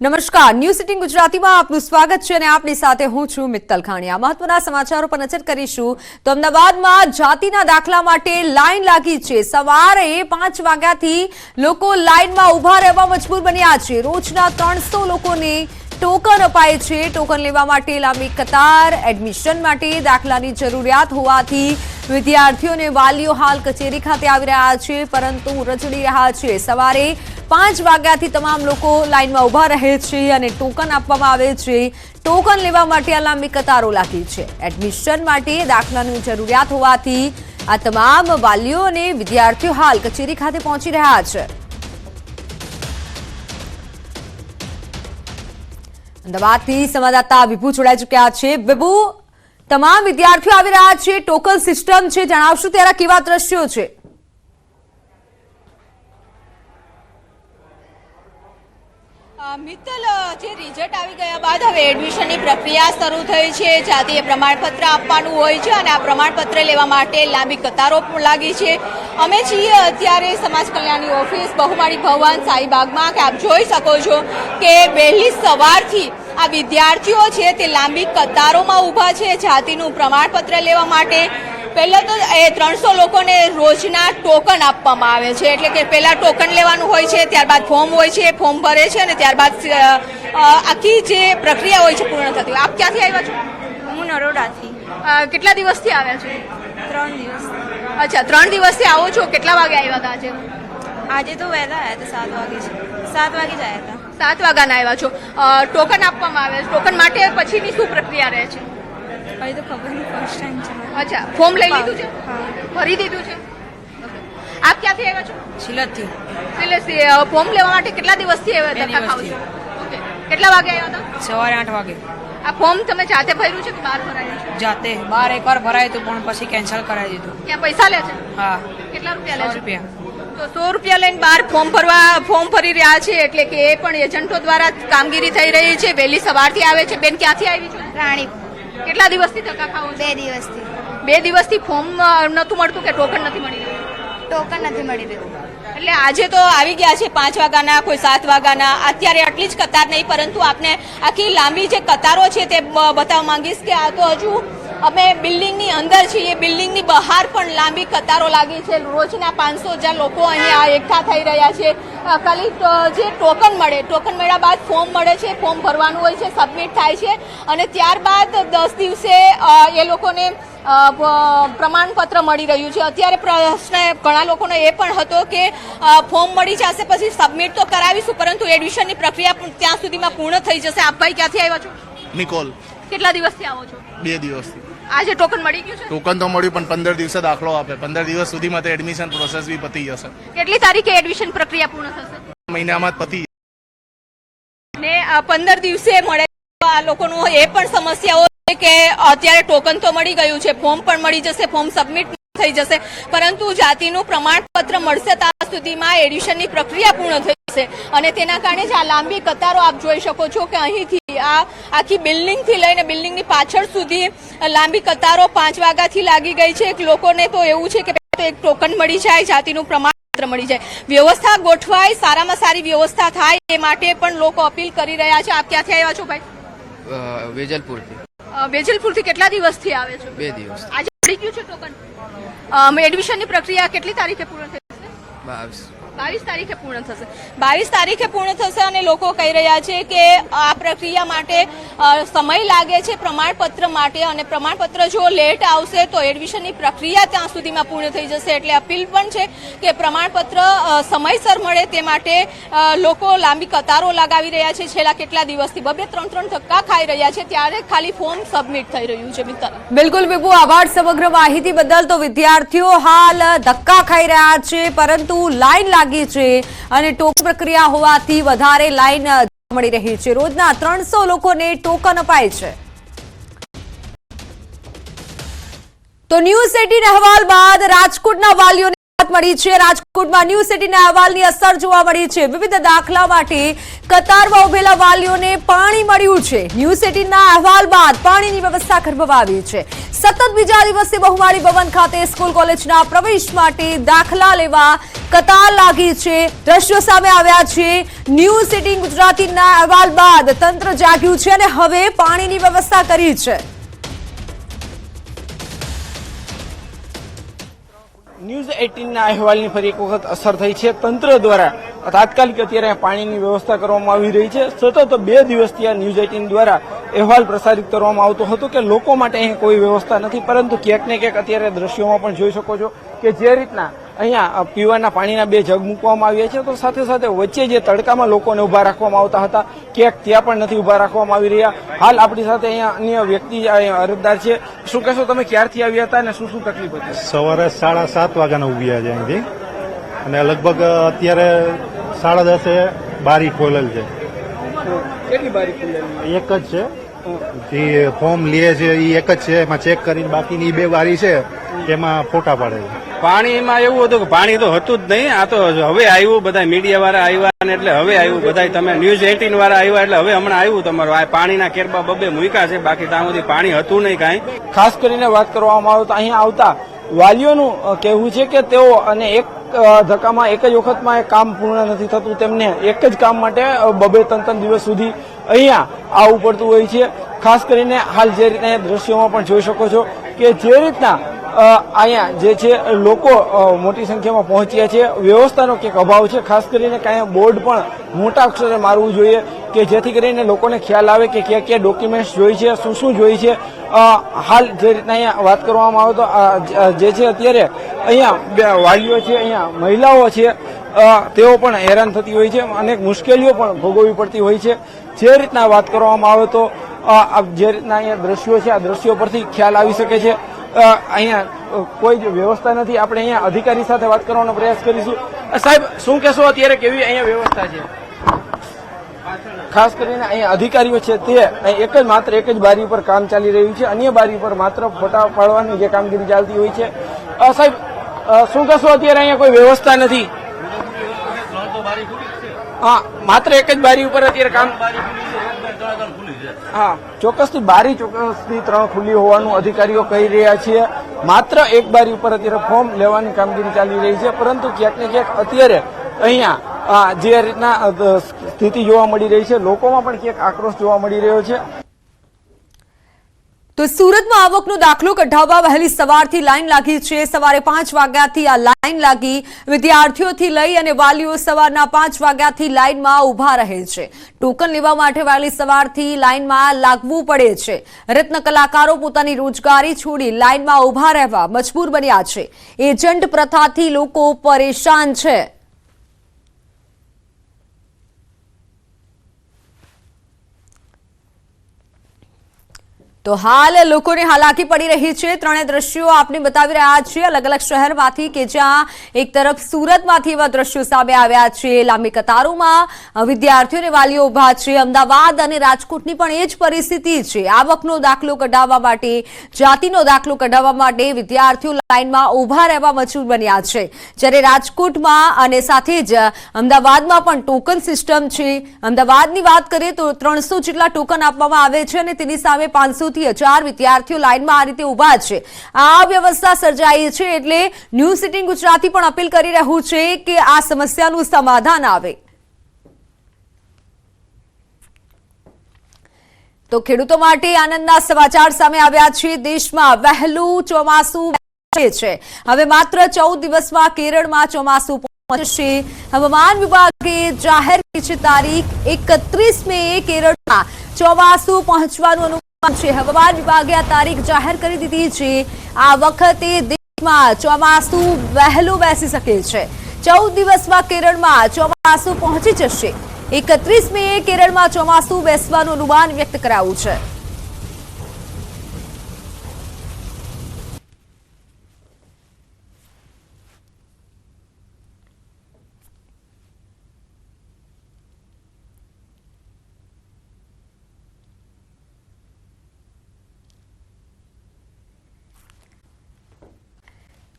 નમસ્કાર. News sitting ગુજરાતીમાં આપનું સ્વાગત છે અને આપની સાથે હું છું મિત્તલ ખાણીયા. મહત્વના સમાચારો પર નજર કરીશું તો અમદાવાદમાં જાતિના દાખલા માટે લાઈન લાગી છે. સવારે પાંચ વાગ્યાથી લોકો લાઈનમાં ઊભા રહેવા મજબૂર બન્યા છે. રોજના ત્રણસો લોકોને ટોકન અપાય છે. ટોકન લેવા માટે લાંબી કતાર એડમિશન માટે દાખલાની જરૂરિયાત હોવાથી વિદ્યાર્થીઓ અને વાલીઓ હાલ કચેરી ખાતે આવી રહ્યા છે. પરંતુ રજડી રહ્યા છે. સવારે પાંચ વાગ્યાથી તમામ લોકો લાઇનમાં ઊભા રહે છે અને ટોકન આપવામાં આવે છે. ટોકન લેવા માટે આ લાંબી કતારો લાગી છે. એડમિશન માટે દાખલાની જરૂરિયાત હોવાથી આ તમામ વાલીઓ અને વિદ્યાર્થીઓ હાલ કચેરી ખાતે પહોંચી રહ્યા છે. અમદાવાદથી સંવાદદાતા વિભુ જોડાઈ ચુક્યા છે. વિભુ, તમામ વિદ્યાર્થીઓ આવી રહ્યા છે. ટોકન સિસ્ટમ છે, જણાવશું ત્યારે કેવા દ્રશ્યો છે? મિત્તલ, જે રિઝલ્ટ આવી ગયા બાદ હવે એડમિશનની પ્રક્રિયા શરૂ થઈ છે. જાતીય પ્રમાણપત્ર આપવાનું હોય છે અને આ પ્રમાણપત્ર લેવા માટે લાંબી કતારો પણ લાગી છે. અમે છીએ અત્યારે સમાજ કલ્યાણની ઓફિસ બહુમાળી ભવન સાઈબાગમાં કે આપ જોઈ શકો છો કે વહેલી સવારથી આ વિદ્યાર્થીઓ છે તે લાંબી કતારોમાં ઊભા છે. જાતિનું પ્રમાણપત્ર લેવા માટે પહેલાં તો એ ત્રણસો લોકોને રોજના ટોકન આપવામાં આવે છે. એટલે કે પહેલાં ટોકન લેવાનું હોય છે ત્યારબાદ ફોર્મ હોય છે ફોર્મ ભરે છે અને ત્યારબાદ આખી જે પ્રક્રિયા હોય છે પૂર્ણ થતી આપ ક્યાંથી આવ્યા છો? હું નરોડાથી. કેટલા દિવસથી આવ્યા છો? ત્રણ દિવસ. અચ્છા ત્રણ દિવસથી આવો છો? કેટલા વાગે આવ્યા હતા આજે? આજે તો વહેલા આવ્યા હતા સાત વાગે છે સાત વાગે જ આવ્યા હતા. સાત વાગ્યાના આવ્યા છો. ટોકન આપવામાં આવે છે. ટોકન માટે પછીની શું પ્રક્રિયા રહે છે? હજી તો ખબર નહીં ફર્સ્ટ ટાઈમ છે અચ્છા ફોર્મ લઈ લીધું છે? હા. ભરી દીધું છે? આપ ક્યાંથી આવ્યા છો? સિલતથી અ, ફોર્મ લેવા માટે કેટલા દિવસથી આવ્યા હતા? ખાવ છો. ઓકે કેટલા વાગે આવ્યા હતા? સવારે આઠ વાગે. આ ફોર્મ તમે જાતે ભર્યું છે કે બહાર ભરાયું છે? જાતે. બાર એકવાર ભરાયું હતું પણ પછી કેન્સલ કરાવી દીધું. ક્યાં પૈસા લે છે? હા. કેટલા રૂપિયા લે છે? રૂપિયા. તો સો રૂપિયા લઈને બહાર ફોર્મ ભરવા ફોર્મ ભરી રહ્યા છે એટલે કે એ પણ એજન્ટો દ્વારા કામગીરી થઈ રહી છે. વહેલી સવારથી આવે છે. બેન ક્યાંથી આવી છો? રાણી કેટલા દિવસથી ધક્કા ખાવો બે દિવસથી. બે દિવસથી ફોર્મ નહોતું મળતું કે ટોકન નથી મળી રહ્યું? ટોકન નથી મળી રહ્યું. એટલે આજે તો આવી ગયા છે પાંચ વાગ્યાના કોઈ સાત વાગ્યાના. અત્યારે આટલી જ કતાર નહીં પરંતુ આપને આખી લાંબી જે કતારો છે તે બતાવવા માંગીશ કે આ તો હજુ અમે બિલ્ડિંગની અંદર છીએ બિલ્ડિંગની બહાર પણ લાંબી કતારો લાગી છે. રોજના પાંચસો હજાર લોકો અહીંયા એકઠા થઈ રહ્યા છે. ખાલી જે ટોકન મળે ટોકન મળ્યા બાદ ફોર્મ મળે છે ફોર્મ ભરવાનું હોય છે સબમિટ થાય છે. અને ત્યારબાદ દસ દિવસે એ લોકોને પ્રમાણપત્ર મળી રહ્યું છે. અત્યારે પ્રશ્ન ઘણા લોકોનો એ પણ હતો કે ફોર્મ મળી જશે પછી સબમિટ તો કરાવીશું પરંતુ એડમિશનની પ્રક્રિયા પણ ત્યાં સુધીમાં પૂર્ણ થઈ જશે. આપ ભાઈ ક્યાંથી આવ્યા છો? નિકોલ. કેટલા દિવસથી આવો છો? બે દિવસથી. આજે ટોકન મળી ગયું છે? ટોકન તો મળ્યું પણ પંદર દિવસે દાખલો આપે. પંદર દિવસ સુધીમાં તો એડમિશન પ્રોસેસ બી પતી જશે. કેટલી તારીખે એડમિશન પ્રક્રિયા પૂર્ણ થશે? મહિનામાં જ પતી ને પંદર દિવસે મળે આ લોકોનું એ પણ સમસ્યાઓ કે અત્યારે ટોકન તો મળી ગયું છે ફોર્મ પણ મળી જશે ફોર્મ સબમિટ થઈ જશે. પરંતુ જાતિનું પ્રમાણપત્ર મળશે ત્યાં સુધીમાં એડિશનની પ્રક્રિયા પૂર્ણ થઈ જશે. અને તેના કારણે જ આ લાંબી કતારો આપ જોઈ શકો છો કે અહીંથી આ આખી બિલ્ડિંગથી લઈને બિલ્ડિંગની પાછળ સુધી લાંબી કતારો પાંચ વાગ્યાથી લાગી ગઈ છે. લોકોને તો એવું છે કે તો એક ટોકન મળી જાય જાતિનું પ્રમાણપત્ર મળી જાય. વ્યવસ્થા ગોઠવાય સારામાં સારી વ્યવસ્થા થાય એ માટે પણ લોકો અપીલ કરી રહ્યા છે. આપ ક્યાંથી આવ્યા છો ભાઈ? વેજલપુરથી. વેજલપુરથી કેટલા દિવસથી આવે છો? બે દિવસ. આજે મળી ગયું છે ટોકન? એડમિશનની પ્રક્રિયા કેટલી તારીખે પૂર્ણ થઈ છે બાવીસ તારીખે પૂર્ણ થશે. બાવીસ તારીખે પૂર્ણ થશે અને લોકો કહી રહ્યા છે કે આ પ્રક્રિયા માટે સમય લાગે છે પ્રમાણપત્ર માટે અને પ્રમાણપત્ર જો લેટ આવશે તો એડમિશનની પ્રક્રિયા ત્યાં સુધીમાં પૂર્ણ થઈ જશે. એટલે અપીલ પણ છે કે પ્રમાણપત્ર સમયસર મળે તે માટે લોકો લાંબી કતારો લગાવી રહ્યા છે. છેલ્લા કેટલા દિવસથી બબે ત્રણ ત્રણ ધક્કા ખાઈ રહ્યા છે. ત્યારે ખાલી ફોર્મ સબમિટ થઈ રહ્યું છે, મિત્ર. બિલકુલ, વિભુ, આભાર. સમગ્ર માહિતી બદલ તો વિદ્યાર્થીઓ હાલ ધક્કા ખાઈ રહ્યા છે, પરંતુ લાઈન લાગી છે અને ટોકન પ્રક્રિયા હોવાથી વધારે લાઈન મળી રહી છે. રોજના ત્રણસો લોકોને ટોકન અપાય છે. તો ન્યૂઝ એટીન અહેવાલ બાદ રાજકોટના વાલીઓને મળી અસર જોવા મળી છે. વિવિધ દાખલા માટે કતારમાં ઉભેલા વાલીઓને પાણી મળ્યું છે. ન્યૂ સિટીના અહેવાલ બાદ પાણીની વ્યવસ્થા કરવામાં છે. સતત બીજા દિવસે બહુમાળી ભવન ખાતે સ્કૂલ કોલેજના પ્રવેશ માટે દાખલા લેવા કતાર લાગી છે. દ્રશ્યો સામે આવ્યા છે. ન્યૂ સિટી ગુજરાતીના અહેવાલ બાદ તંત્ર જાગ્યું છે અને હવે પાણીની વ્યવસ્થા કરી છે. ન્યૂઝ એટીનના અહેવાલની ફરી એક વખત અસર થઈ છે. તંત્ર દ્વારા તાત્કાલિક અત્યારે પાણીની વ્યવસ્થા કરવામાં આવી રહી છે. સતત બે દિવસથી આ ન્યૂઝ એટીન દ્વારા અહેવાલ પ્રસારિત કરવામાં આવતો હતો કે લોકો માટે અહીં કોઈ વ્યવસ્થા નથી. પરંતુ ક્યાંક ને ક્યાંક અત્યારે દ્રશ્યોમાં પણ જોઈ શકો છો કે જે રીતના અહીંયા પીવાના પાણીના બે જગ મૂકવામાં આવ્યા છે તો સાથે સાથે વચ્ચે જે તડકામાં લોકોને ઊભા રાખવામાં આવતા હતા ક્યાંક ત્યાં પણ નથી ઊભા રાખવામાં આવી રહ્યા. હાલ આપણી સાથે અહીંયા અન્ય વ્યક્તિ અરજદાર છે. શું કહેશો તમે ક્યારથી આવ્યા હતા અને શું શું તકલીફ હતી? સવારે સાડા સાત વાગ્યાના ઉભ્યા છે અહીંથી. અને લગભગ અત્યારે સાડા દસે બારી ખોલેલ છે. કેટલી બારી ખોલેલ? એક જ છે. જે ફોર્મ લે છે એ એક જ છે. એમાં ચેક કરીને બાકીની બે બારી છે એમાં ફોટા પાડે છે. પાણીમાં એવું હતું કે પાણી તો હતું જ નહીં. આ તો હવે આવ્યું, બધા મીડિયા વાળા આવ્યા ને એટલે હવે આવ્યું. બધા તમે ન્યૂઝ એટીન વાળા આવ્યા એટલે હવે હમણાં આવ્યું તમારું. આ પાણીના કેરબા બબે મૂક્યા છે. બાકી ત્યાં સુધી પાણી હતું નહીં કાંઈ. ખાસ કરીને વાત કરવામાં આવે તો અહીંયા આવતા વાલીઓનું કહેવું છે કે તેઓ અને એક ધક્કામાં એક જ વખતમાં એ કામ પૂર્ણ નથી થતું. તેમને એક જ કામ માટે બબે ત્રણ ત્રણ દિવસ સુધી અહીંયા આવવું પડતું હોય છે. ખાસ કરીને હાલ જે રીતના દ્રશ્યોમાં પણ જોઈ શકો છો કે જે રીતના અહીંયા જે છે, લોકો મોટી સંખ્યામાં પહોંચ્યા છે. વ્યવસ્થાનો કંઈક અભાવ છે, ખાસ કરીને કાંઈ બોર્ડ પણ મોટા અક્ષરે મારવું જોઈએ કે જેથી કરીને લોકોને ખ્યાલ આવે કે કયા કયા ડોક્યુમેન્ટ્સ જોઈ છે, શું શું જોઈ છે. હાલ જે રીતના અહીંયા વાત કરવામાં આવે તો જે છે અત્યારે અહીંયા વાલીઓ છે, અહીંયા મહિલાઓ છે. તેઓ પણ હેરાન થતી હોય છે, અનેક મુશ્કેલીઓ પણ ભોગવવી પડતી હોય છે. જે રીતના વાત કરવામાં આવે તો જે રીતના અહીંયા દ્રશ્યો છે, આ દ્રશ્યો પરથી ખ્યાલ આવી શકે છે. અહીંયા કોઈ જ વ્યવસ્થા નથી. આપણે અહીંયા અધિકારી સાથે વાત કરવાનો પ્રયાસ કરીશું. સાહેબ, શું કહેશો? અત્યારે કેવી અહીંયા વ્યવસ્થા છે? ખાસ કરીને અહીંયા અધિકારીઓ છે તે એક જ માત્ર એક જ બારી ઉપર કામ ચાલી રહ્યું છે. અન્ય બારી ઉપર માત્ર ફોટા પાડવાની જે કામગીરી ચાલતી હોય છે. સાહેબ શું કહેશો? અત્યારે અહીંયા કોઈ વ્યવસ્થા નથી? હા, માત્ર એક જ બારી ઉપર અત્યારે કામ હા, ચોક્કસથી બારી ચોક્કસથી ત્રણ ખુલ્લી હોવાનું અધિકારીઓ કહી રહ્યા છે. માત્ર એક બારી ઉપર અત્યારે ફોર્મ લેવાની કામગીરી ચાલી રહી છે, પરંતુ ક્યાંક ને ક્યાંક અત્યારે અહીંયા જે રીતના સ્થિતિ જોવા મળી રહી છે, લોકોમાં પણ ક્યાંક આક્રોશ જોવા મળી રહ્યો છે. તો સુરતમાં આવકનો દાખલો કઢાવવા વહેલી સવારથી લાઈન લાગી છે. સવારે પાંચ વાગ્યાથી આ લાઈન લાગી. વિદ્યાર્થીઓથી લઈ અને વાલીઓ સવારના પાંચ વાગ્યાથી લાઈનમાં ઊભા રહે છે. ટોકન લેવા માટે વહેલી સવારથી લાઈનમાં લાગવું પડે છે. રત્ન કલાકારો પોતાની રોજગારી છોડી લાઈનમાં ઊભા રહેવા મજબૂર બન્યા છે. એજન્ટ પ્રથાથી લોકો પરેશાન છે. તો હાલ લોકોને હાલાકી પડી રહી છે. ત્રણે દ્રશ્યો આપને બતાવી રહ્યા છીએ અલગ અલગ શહેરમાંથી કે જ્યાં એક તરફ સુરતમાંથી એવા દ્રશ્યો સામે આવ્યા છે. લાંબી કતારોમાં વિદ્યાર્થીઓ અને વાલીઓ ઊભા છે. અમદાવાદ અને રાજકોટની પણ એ જ પરિસ્થિતિ છે. આવકનો દાખલો કઢાવવા માટે, જાતિનો દાખલો કઢાવવા માટે વિદ્યાર્થીઓ લાઇનમાં ઊભા રહેવા મજબૂર બન્યા છે. જ્યારે રાજકોટમાં અને સાથે જ અમદાવાદમાં પણ ટોકન સિસ્ટમ છે. અમદાવાદની વાત કરીએ તો ત્રણસો જેટલા ટોકન આપવામાં આવે છે અને તેની સામે પાંચસો થી હજાર વિદ્યાર્થીઓ લાઇનમાં આ રીતે ઊભા છે. આ વ્યવસ્થા સર્જાઈ છે એટલે ન્યૂ સિટી ગુજરાતી પણ અપીલ કરી રહ્યું છે કે આ સમસ્યાનું સમાધાન આવે. તો ખેડૂતો માટે આનંદના સમાચાર સામે આવ્યા છે. દેશમાં વહેલું ચોમાસું છે. હવે માત્ર ચૌદ દિવસમાં કેરળમાં ચોમાસું પહોંચશે. હવામાન વિભાગે જાહેર કરી છે તારીખ એકત્રીસ મે કેરળમાં ચોમાસું પહોંચવાનું છે. હવામાન વિભાગે આ તારીખ જાહેર કરી દીધી છે. આ વખતે દેશમાં ચોમાસું વહેલું બેસી શકે છે. ચૌદ દિવસમાં કેરળમાં ચોમાસું પહોંચી જશે. એકત્રીસ મે કેરળમાં ચોમાસું બેસવાનું અનુમાન વ્યક્ત કરાયું છે.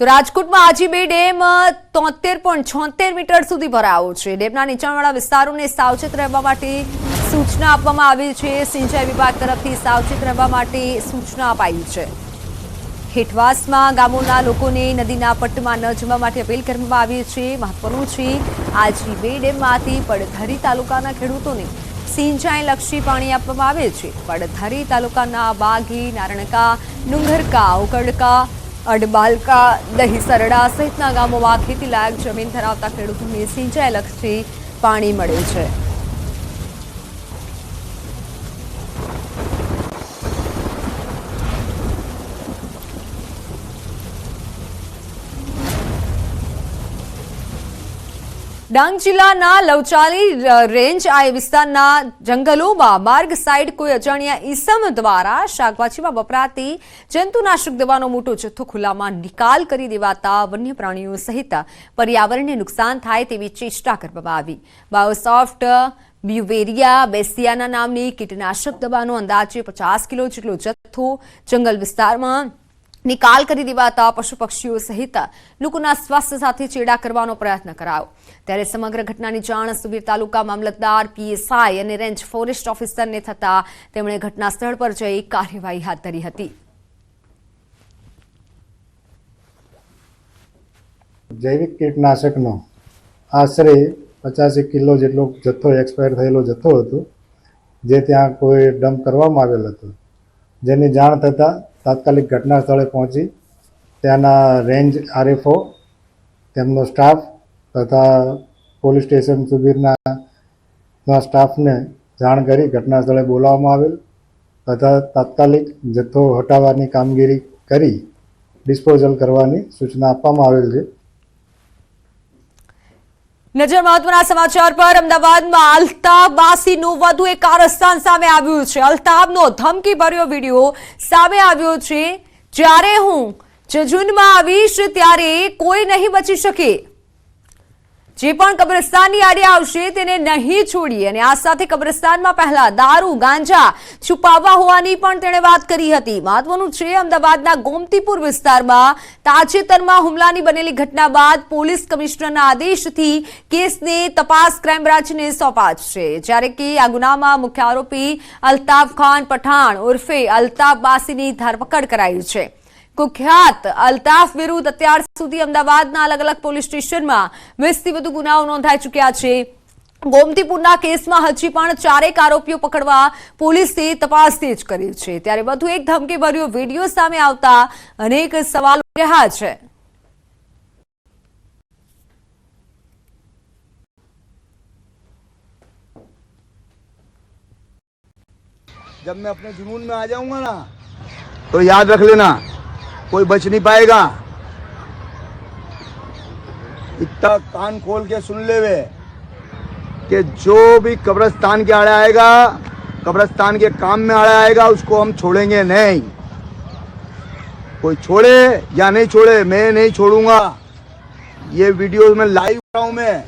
તો રાજકોટમાં આજીબે ડેમ તોતેર પોઈન્ટ છોતેર મીટર સુધી ભરાયો છે. ડેમના નીચાણવાળા વિસ્તારોને સાવચેત રહેવા માટે સૂચના આપવામાં આવી છે. સિંચાઈ વિભાગ તરફથી સાવચેત રહેવા માટે સૂચના અપાઈ છે. હેઠવાસમાં ગામોના લોકોને નદીના પટ્ટમાં ન જવા માટે અપીલ કરવામાં આવી છે. મહત્વનું છે આજીબે ડેમમાંથી પડધરી તાલુકાના ખેડૂતોને સિંચાઈ લક્ષી પાણી આપવામાં આવે છે. પડધરી તાલુકાના બાગી, નારણકા, ડુંગરકા ઉકડકા અડબાલકા દહીસરડા સહિતના ગામોમાં ખેતીલાયક જમીન ધરાવતા ખેડૂતોને સિંચાઈ લક્ષી પાણી મળે છે. ડાંગ જિલ્લાના લવચાલી રેન્જ આ વિસ્તારના જંગલોમાં માર્ગ સાઇડ કોઈ અજાણ્યા ઈસમ દ્વારા શાકભાજીમાં વપરાતી જંતુનાશક દવાનો મોટો જથ્થો ખુલ્લામાં નિકાલ કરી દેવાતા વન્ય પ્રાણીઓ સહિત પર્યાવરણને નુકસાન થાય તેવી ચેષ્ટા કરવામાં આવી. બાયોસોફ્ટ, બ્યુવેરિયા, બેસિયાના નામની કીટનાશક દવાનો અંદાજે પચાસ કિલો જેટલો જથ્થો જંગલ વિસ્તારમાં નિકાલ કરી દેવાતા પશુ પક્ષીઓ સહિત લોકોના સ્વાસ્થ્ય સાથે ચેડા કરવાનો પ્રયત્ન કરાયો. ત્યારે સમગ્ર ઘટનાની જાણ સુબીર તાલુકા મામલતદાર પીએસઆઈ અને રેન્જ ફોરેસ્ટ ઓફિસરને થતા તેમણે ઘટના સ્થળ પર જઈ કાર્યવાહી હાથ ધરી હતી. જૈવિક કીટનાશકનો આશરે પચાસેક કિલો જેટલો જથ્થો એક્સપાયર થયેલો જથ્થો હતો, જે ત્યાં કોઈ ડમ્પ કરવામાં આવેલ હતો. જેની જાણ થતાં તાત્કાલિક ઘટના સ્થળે પહોંચી ત્યાંના રેન્જ આરએફઓ, તેમનો સ્ટાફ તથા પોલીસ સ્ટેશન સુધીના સ્ટાફને જાણ કરી ઘટના સ્થળે બોલાવવામાં આવેલ તથા તાત્કાલિક જથ્થો હટાવવાની કામગીરી કરી ડિસ્પોઝલ કરવાની સૂચના આપવામાં આવેલ છે. નજર મહત્વના સમાચાર પર અમદાવાદમાં અલ્તાબ બાસીનું વધુ એક કારસ્તાન સામે આવ્યું છે. અલ્તાબનો ધમકી ભર્યો વીડિયો સામે આવ્યો છે. જ્યારે હું જજુનમાં આવીશ ત્યારે કોઈ નહીં બચી શકે. જે પણ કબ્રસ્તાનની આડે આવશે તેને નહીં છોડી અને આ સાથે કબ્રસ્તાનમાં પહેલા દારૂ, ગાંજા છુપાવવા હોવાની પણ તેણે વાત કરી હતી. મહત્વનું છે, અમદાવાદના ગોમતીપુર વિસ્તારમાં તાજેતરમાં હુમલાની બનેલી ઘટના બાદ પોલીસ કમિશનરના આદેશથી કેસને તપાસ ક્રાઇમ બ્રાન્ચને સોંપાશે. જ્યારે કે આ ગુનામાં મુખ્ય આરોપી અલ્તાફ ખાન પઠાણ ઉર્ફે અલ્તાફ બાસીની ધરપકડ કરાઈ છે. કુખ્યાત અલ્તાફ વિરુદ્ધ અત્યાર સુધી અમદાવાદના અલગ અલગ પોલીસ સ્ટેશનમાં વીસથી વધુ ગુનાઓ નોંધાઈ ચૂક્યા છે ગોમતીપુરના કેસમાં હજી પણ ચારેક આરોપીઓ પકડવા પોલીસે તપાસ તેજ કરી છે ત્યારે વધુ એક ધમકીભર્યો વિડીયો સામે આવતા અનેક સવાલો રહ્યા છે जब मैं अपने जुनून में आ जाऊंगा ना तो याद रख लेना कोई बच नहीं पाएगा। इतना कान खोल के सुन ले वे, कि जो भी कब्रस्तान के आड़े आएगा, कब्रस्तान के काम में आड़े आएगा, उसको हम छोड़ेंगे नहीं। कोई छोड़े या नहीं छोड़े, मैं नहीं छोड़ूँगा। ये वीडियो में लाइव रहा हूँ मैं।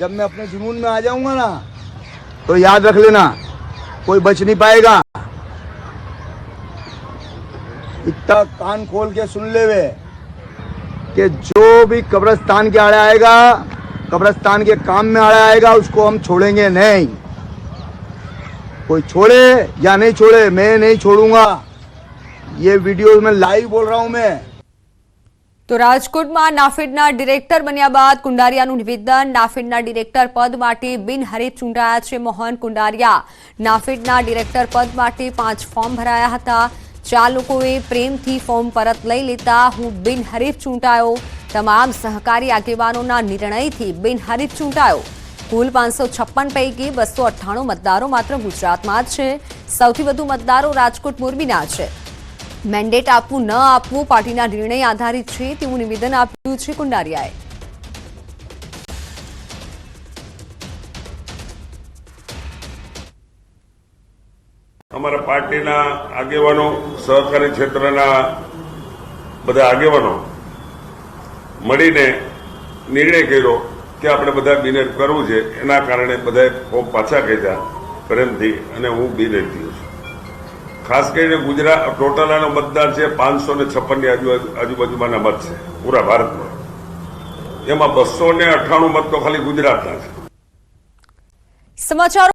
जब मैं अपने जुनून में आ जाऊँगा ना तो याद रख लेना, कोई बच नहीं पाएगा। इतना कान खोल के सुन ले वे कि जो भी कब्रस्तान के आड़े आएगा कब्रस्तान के काम में आड़े आएगा उसको हम छोड़ेंगे नहीं कोई छोड़े या नहीं छोड़े मैं नहीं छोड़ूंगा ये वीडियो में लाइव बोल रहा हूं मैं તો રાજકોટમાં નાફેડના ડિરેક્ટર બન્યા બાદ કુંડારિયાનું નિવેદન નાફેડના ડિરેક્ટર પદ માટે બિનહરીફ ચૂંટાયા છે મોહન કુંડારિયા નાફેડના ડિરેક્ટર પદ માટે પાંચ ફોર્મ ભરાયા હતા ચાર લોકોએ પ્રેમથી ફોર્મ પરત લઈ લેતા હું બિનહરીફ ચૂંટાયો. તમામ સહકારી આગેવાનોના નિર્ણયથી બિનહરીફ ચૂંટાયો. કુલ પાંચસો છપ્પન પૈકી બસો અઠ્ઠાણું મતદારો માત્ર ગુજરાતમાં જ છે. સૌથી વધુ મતદારો રાજકોટ મોરબીના છે. મેન્ડેટ આપવું ન આપવું પાર્ટીના નિર્ણય આધારિત છે તેવું નિવેદન આપ્યું છે કુંડારિયાએ. અમારા પાર્ટીના આગેવાનો, સહકારી ક્ષેત્રના બધા આગેવાનો મળીને નિર્ણય કર્યો કે આપણે બધા બિનેટ કરવું છે. એના કારણે બધાએ ફોર્મ પાછા ખેંચ્યા પ્રેમથી અને હું બિનેટ થયો છું. ખાસ કરીને ગુજરાત ટોટલ આનો મતદાર છે પાંચસો ને છપ્પનની આજુ- આજુબાજુમાંના મત છે, પૂરા ભારતમાં. એમાં બસો ને અઠ્ઠાણું મત તો ખાલી ગુજરાતના છે સમાચારો